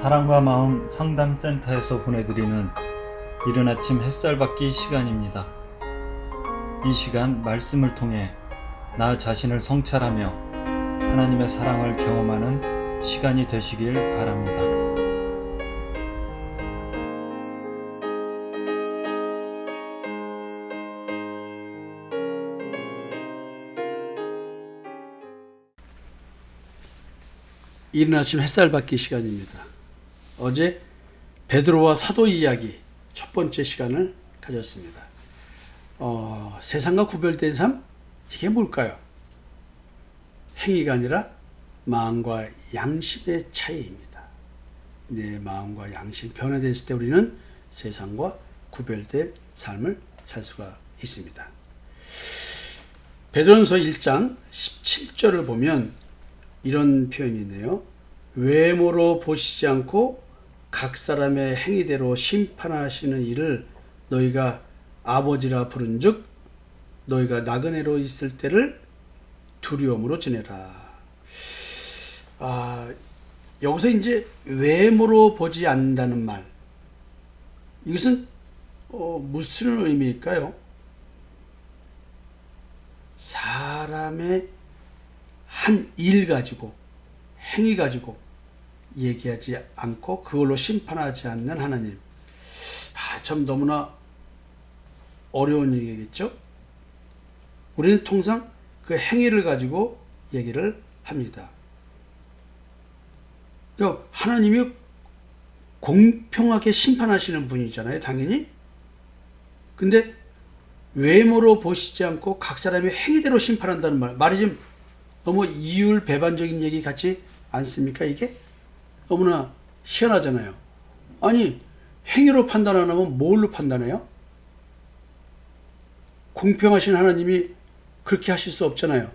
사랑과 마음 상담센터에서 보내드리는 이른 아침 햇살 받기 시간입니다. 이 시간 말씀을 통해 나 자신을 성찰하며 하나님의 사랑을 경험하는 시간이 되시길 바랍니다. 이른 아침 햇살 받기 시간입니다. 어제 베드로와 사도 이야기 첫 번째 시간을 가졌습니다. 어, 세상과 구별된 삶 이게 뭘까요? 행위가 아니라 마음과 양심의 차이입니다. 내 마음과 양심 변화됐을 때 우리는 세상과 구별된 삶을 살 수가 있습니다. 베드로전서 1장 17절을 보면 이런 표현이네요. 외모로 보시지 않고 각 사람의 행위대로 심판하시는 일을 너희가 아버지라 부른즉 너희가 나그네로 있을 때를 두려움으로 지내라. 아, 여기서 이제 외모로 보지 않는다는 말. 이것은 어, 무슨 의미일까요? 사람의 한 일 가지고 행위 가지고 얘기하지 않고 그걸로 심판하지 않는 하나님. 아, 참 너무나 어려운 얘기겠죠? 우리는 통상 그 행위를 가지고 얘기를 합니다. 그러니까 하나님이 공평하게 심판하시는 분이잖아요, 당연히. 근데 외모로 보시지 않고 각 사람의 행위대로 심판한다는 말. 말이 좀 너무 이율 배반적인 얘기 같지 않습니까, 이게? 너무나 희한하잖아요. 아니, 행위로 판단 안 하면 뭘로 판단해요? 공평하신 하나님이 그렇게 하실 수 없잖아요.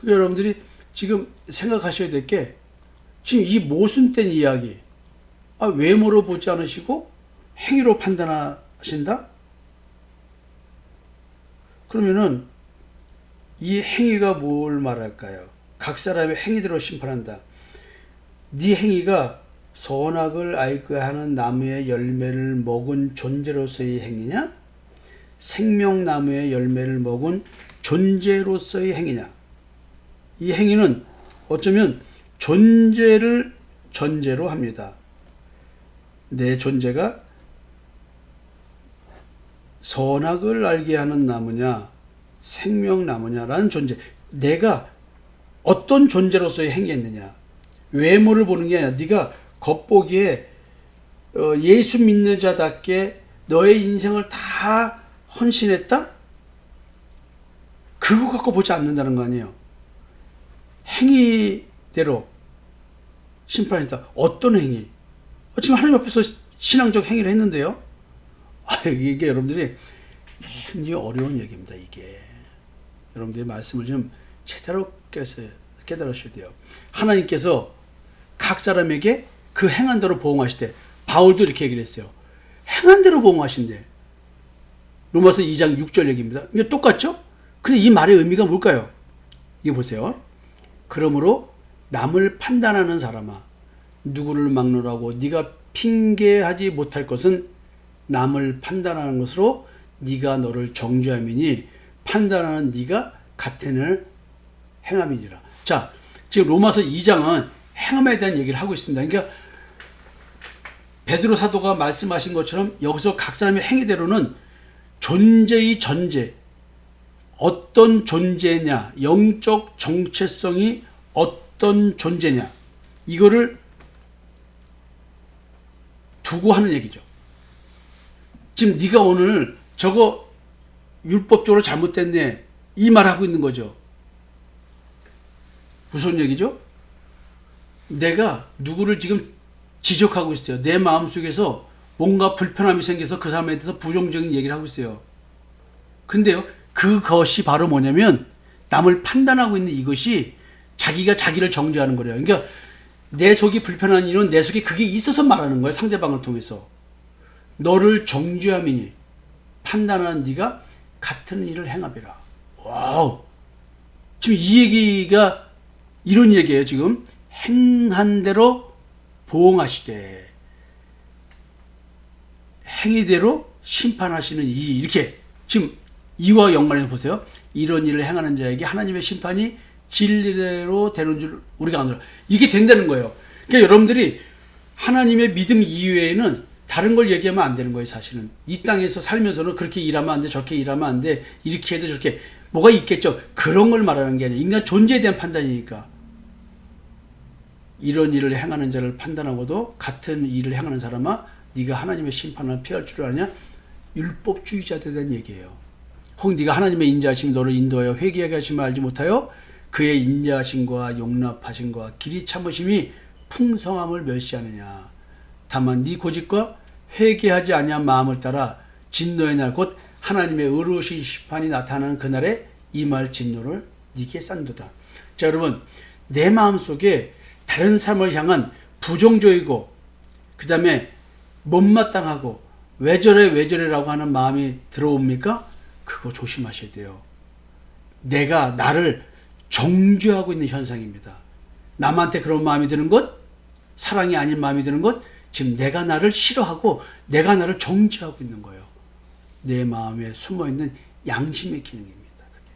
그래서 여러분들이 지금 생각하셔야 될 게 지금 이 모순된 이야기, 아, 외모로 보지 않으시고 행위로 판단하신다? 그러면은 이 행위가 뭘 말할까요? 각 사람의 행위대로 심판한다. 네 행위가 선악을 알게 하는 나무의 열매를 먹은 존재로서의 행위냐? 생명나무의 열매를 먹은 존재로서의 행위냐? 이 행위는 어쩌면 존재를 전제로 합니다. 내 존재가 선악을 알게 하는 나무냐, 생명나무냐라는 존재. 내가 어떤 존재로서의 행위했느냐. 외모를 보는 게 아니라 네가 겉보기에 어, 예수 믿는 자답게 너의 인생을 다 헌신했다? 그거 갖고 보지 않는다는 거 아니에요. 행위대로 심판했다. 어떤 행위? 어, 지금 하나님 앞에서 신앙적 행위를 했는데요. 아, 이게 여러분들이 굉장히 어려운 얘기입니다. 이게 여러분들의 말씀을 좀 제대로 깨달으셔야 돼요. 하나님께서 각 사람에게 그 행한 대로 보응하실 때 바울도 이렇게 얘기를 했어요. 행한 대로 보응하신대. 로마서 2장 6절 얘기입니다. 이게 똑같죠? 근데 이 말의 의미가 뭘까요? 이거 보세요. 그러므로 남을 판단하는 사람아 누구를 막노라고 네가 핑계하지 못할 것은 남을 판단하는 것으로 네가 너를 정죄함이니 판단하는 네가 같은 을 행함이니라. 자, 지금 로마서 2장은 행함에 대한 얘기를 하고 있습니다. 그러니까 베드로 사도가 말씀하신 것처럼 여기서 각 사람의 행위대로는 존재의 전제, 어떤 존재냐, 영적 정체성이 어떤 존재냐, 이거를 두고 하는 얘기죠. 지금 네가 오늘 저거 율법적으로 잘못됐네 이 말하고 있는 거죠. 무슨 얘기죠? 내가 누구를 지금 지적하고 있어요. 내 마음속에서 뭔가 불편함이 생겨서 그 사람에 대해서 부정적인 얘기를 하고 있어요. 근데요, 그것이 바로 뭐냐면 남을 판단하고 있는 이것이 자기가 자기를 정죄하는 거래요. 그러니까 내 속이 불편한 이유는 내 속에 그게 있어서 말하는 거예요. 상대방을 통해서. 너를 정죄함이니 판단하는 네가 같은 일을 행하리라. 와우. 지금 이 얘기가 이런 얘기예요. 지금 행한 대로 보응하시되 행위대로 심판하시는 이 이렇게 지금 이와 연관해서 보세요. 이런 일을 행하는 자에게 하나님의 심판이 진리대로 되는 줄 우리가 아노라. 이게 된다는 거예요. 그러니까 여러분들이 하나님의 믿음 이외에는 다른 걸 얘기하면 안 되는 거예요, 사실은. 이 땅에서 살면서는 그렇게 일하면 안 돼, 저렇게 일하면 안 돼, 이렇게 해도 저렇게 뭐가 있겠죠. 그런 걸 말하는 게 아니라 인간 존재에 대한 판단이니까. 이런 일을 행하는 자를 판단하고도 같은 일을 행하는 사람아 네가 하나님의 심판을 피할 줄 아냐? 율법주의자들에 대한 얘기예요. 혹 네가 하나님의 인자하심 너를 인도하여 회개하게 하심을 알지 못하여 그의 인자하심과 용납하심과 길이 참으심이 풍성함을 멸시하느냐. 다만 네 고집과 회개하지 아니한 마음을 따라 진노의 날 곧 하나님의 의로우신 심판이 나타나는 그날에 임할 진노를 네게 싼도다. 자 여러분 내 마음 속에 다른 삶을 향한 부정적이고 그 다음에 못마땅하고 왜 저래 왜 저래라고 하는 마음이 들어옵니까? 그거 조심하셔야 돼요. 내가 나를 정죄하고 있는 현상입니다. 남한테 그런 마음이 드는 것, 사랑이 아닌 마음이 드는 것, 지금 내가 나를 싫어하고 내가 나를 정죄하고 있는 거예요. 내 마음에 숨어 있는 양심의 기능입니다. 그게.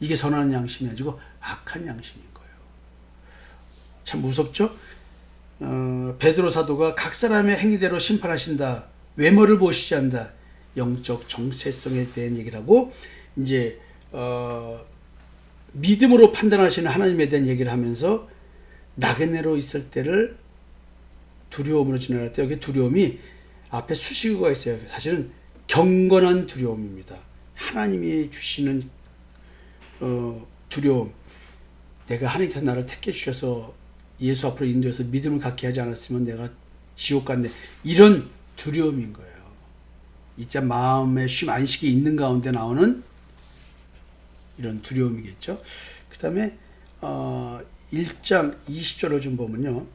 이게 선한 양심이 아니고 악한 거예요. 참 무섭죠? 어, 베드로 사도가 각 사람의 행위대로 심판하신다. 외모를 보시지 않다. 영적 정체성에 대한 얘기를 하고 이제 어, 믿음으로 판단하시는 하나님에 대한 얘기를 하면서 나그네로 있을 때를 두려움으로 지나갈 때 여기 두려움이 앞에 수식어가 있어요. 사실은 경건한 두려움입니다. 하나님이 주시는 어, 두려움. 내가 하나님께서 나를 택해 주셔서 예수 앞으로 인도해서 믿음을 갖게 하지 않았으면 내가 지옥 갔네. 이런 두려움인 거예요. 이자 마음에 쉼 안식이 있는 가운데 나오는 이런 두려움이겠죠. 그 다음에 어, 1장 20절을 좀 보면요.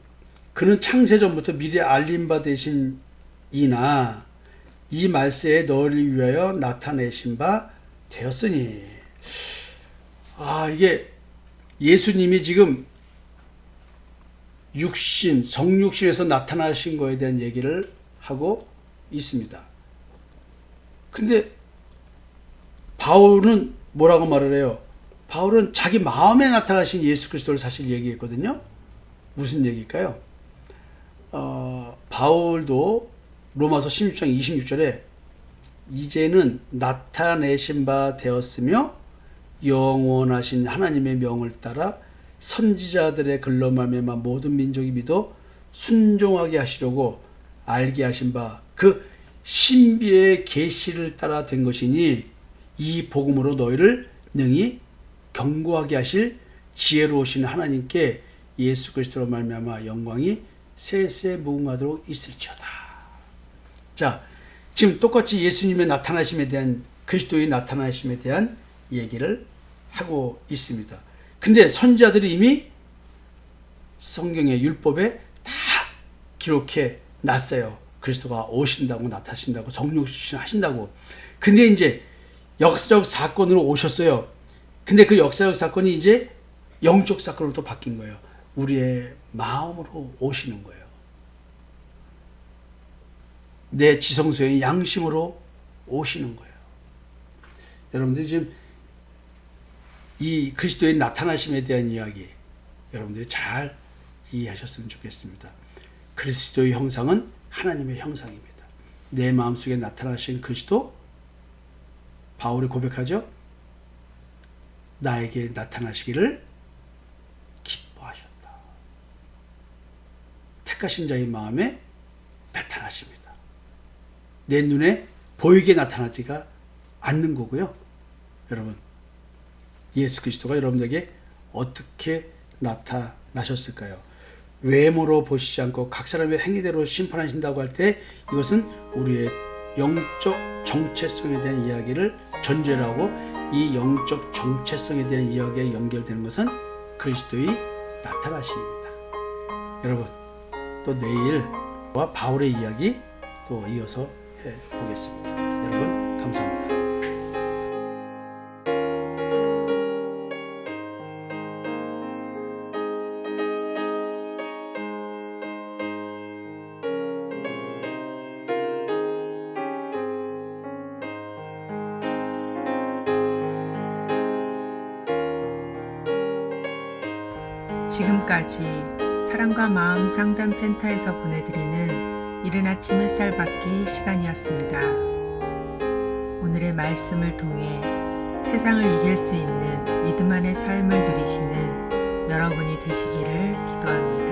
그는 창세 전부터 미리 알림 받으신 이나 이 말세에 너를 위하여 나타내신 바 되었으니 아 이게 예수님이 지금 육신 성육신에서 나타나신 거에 대한 얘기를 하고 있습니다. 근데 바울은 뭐라고 말을 해요? 바울은 자기 마음에 나타나신 예수 그리스도를 사실 얘기했거든요. 무슨 얘기일까요? 어, 바울도 로마서 16장 26절에 이제는 나타내신 바 되었으며 영원하신 하나님의 명을 따라 선지자들의 글로 말미암아 모든 민족이 믿어 순종하게 하시려고 알게 하신 바 그 신비의 계시를 따라 된 것이니 이 복음으로 너희를 능히 경고하게 하실 지혜로우신 하나님께 예수 그리스도로 말미암아 영광이 세세 무궁하도록 있을지어다. 자, 지금 똑같이 예수님의 나타나심에 대한 그리스도의 나타나심에 대한 얘기를 하고 있습니다. 근데 선지자들이 이미 성경의 율법에 다 기록해 놨어요. 그리스도가 오신다고 나타신다고 성육신 하신다고. 근데 이제 역사적 사건으로 오셨어요. 근데 그 역사적 사건이 이제 영적 사건으로 또 바뀐 거예요. 우리의 마음으로 오시는 거예요. 내 지성소의 양심으로 오시는 거예요. 여러분들 지금 이 그리스도의 나타나심에 대한 이야기 여러분들이 잘 이해하셨으면 좋겠습니다. 그리스도의 형상은 하나님의 형상입니다. 내 마음속에 나타나신 그리스도 바울이 고백하죠. 나에게 나타나시기를 기뻐하셨다. 택하신 자의 마음에 나타나십니다. 내 눈에 보이게 나타나지가 않는 거고요. 여러분, 예수 그리스도가 여러분에게 어떻게 나타나셨을까요? 외모로 보시지 않고 각 사람의 행위대로 심판하신다고 할 때 이것은 우리의 영적 정체성에 대한 이야기를 전제로 하고 이 영적 정체성에 대한 이야기에 연결되는 것은 그리스도의 나타나심입니다. 여러분 또 내일과 바울의 이야기 또 이어서 해 보겠습니다. 여러분 감사합니다. 지금까지 사랑과 마음 상담센터에서 보내드리는 이른 아침 햇살 받기 시간이었습니다. 오늘의 말씀을 통해 세상을 이길 수 있는 믿음 안의 삶을 누리시는 여러분이 되시기를 기도합니다.